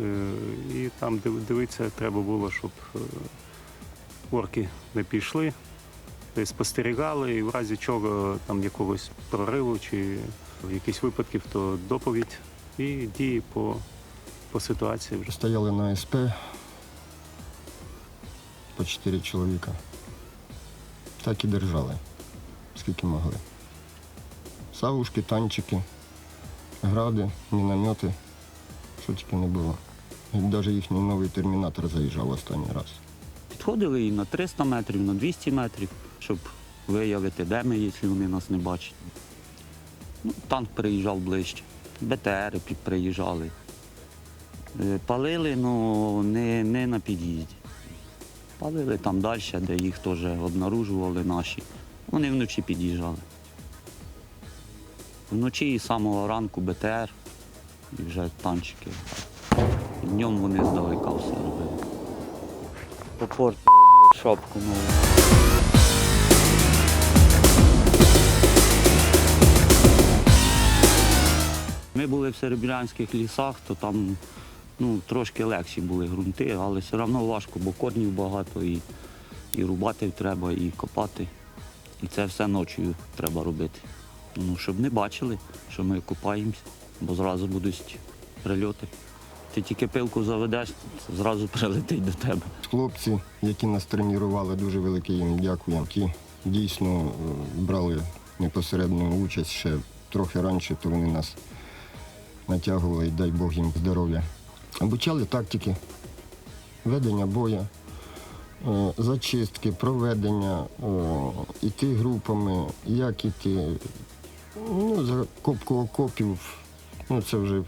Е, І там дивитися треба було, щоб е, орки не пішли, спостерігали, і в разі чого там якогось прориву чи якісь випадків, то доповідь і дії по, по ситуації. Стояли на СП по 4 чоловіка. Так і держали, скільки могли. Савушки, танчики, гради, міномети, що тільки не було. Навіть їхній новий термінатор заїжджав останній раз. Підходили і на 300 метрів, на 200 метрів, щоб виявити, де ми, якщо вони нас не бачать. Ну, танк приїжджав ближче, БТРи приїжджали. Е, Палили, ну не, не на під'їзді. Палили там далі, де їх теж обнаружували наші. Вони вночі під'їжджали. Вночі і з самого ранку БТР і вже танчики. Днем вони здалека все робили. Попорт шапку нову. Ми були в серебрянських лісах, то там ну, трошки легші були ґрунти, але все одно важко, бо корнів багато і, і рубати треба, і копати. І це все ночі треба робити. Ну, щоб не бачили, що ми купаємося, бо зразу будуть прильоти. Ти тільки пилку заведеш, зразу прилетить до тебе. Хлопці, які нас тренували, дуже велике їм дякую, які дійсно е, брали непосередню участь ще трохи раніше, то вони нас натягували і дай Бог їм здоров'я. Обучали тактики, ведення бою, е, зачистки, проведення, е, іти групами, як іти. Ну, закопку окопів, ну це вже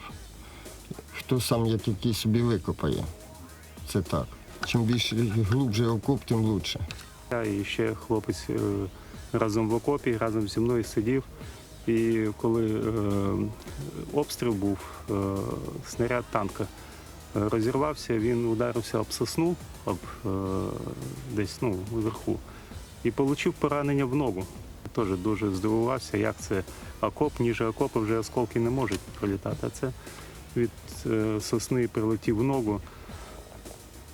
хто сам як який собі викопає. Це так. Чим більше глубже окоп, тим краще. Я і ще хлопець е, разом в окопі, разом зі мною сидів. І коли е, обстріл був, е, снаряд танка розірвався, він ударився об сосну, об десь ну, вверху, і отримав поранення в ногу. Теж дуже здивувався, як це окоп, ніж окопи вже осколки не можуть пролітати. Це від е, сосни прилетів в ногу.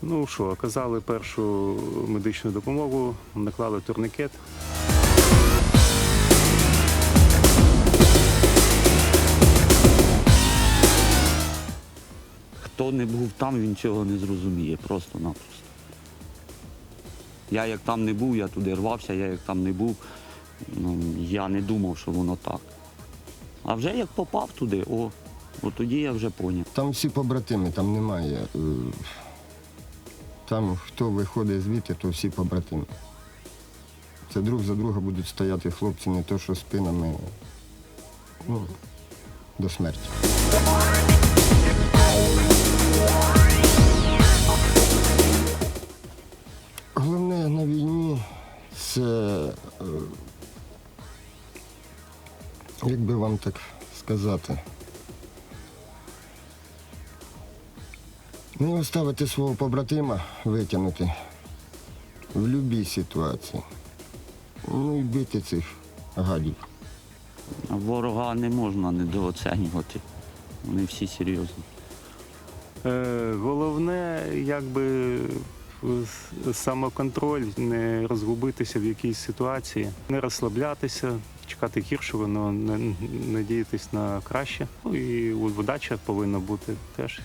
Ну що, оказали першу медичну допомогу, наклали турникет. Хто не був там, він цього не зрозуміє, просто-напросто. Я як там не був, я туди рвався, я як там не був, ну, я не думав, що воно так. А вже як попав туди, о, от тоді я вже поняв. Там всі побратими, там немає. е, Там хто виходить звідти, то всі побратими. Це друг за друга будуть стояти хлопці, не то що спинами ну, до смерті. Як би вам так сказати, не оставити свого побратима витягнути в будь-якій ситуації. Ну і бити цих гадів. Ворога не можна недооцінювати. Вони всі серйозні. Е, головне, якби самоконтроль, не розгубитися в якійсь ситуації, не розслаблятися, чекати гіршого, але надіятись на краще. Ну і удача повинна бути теж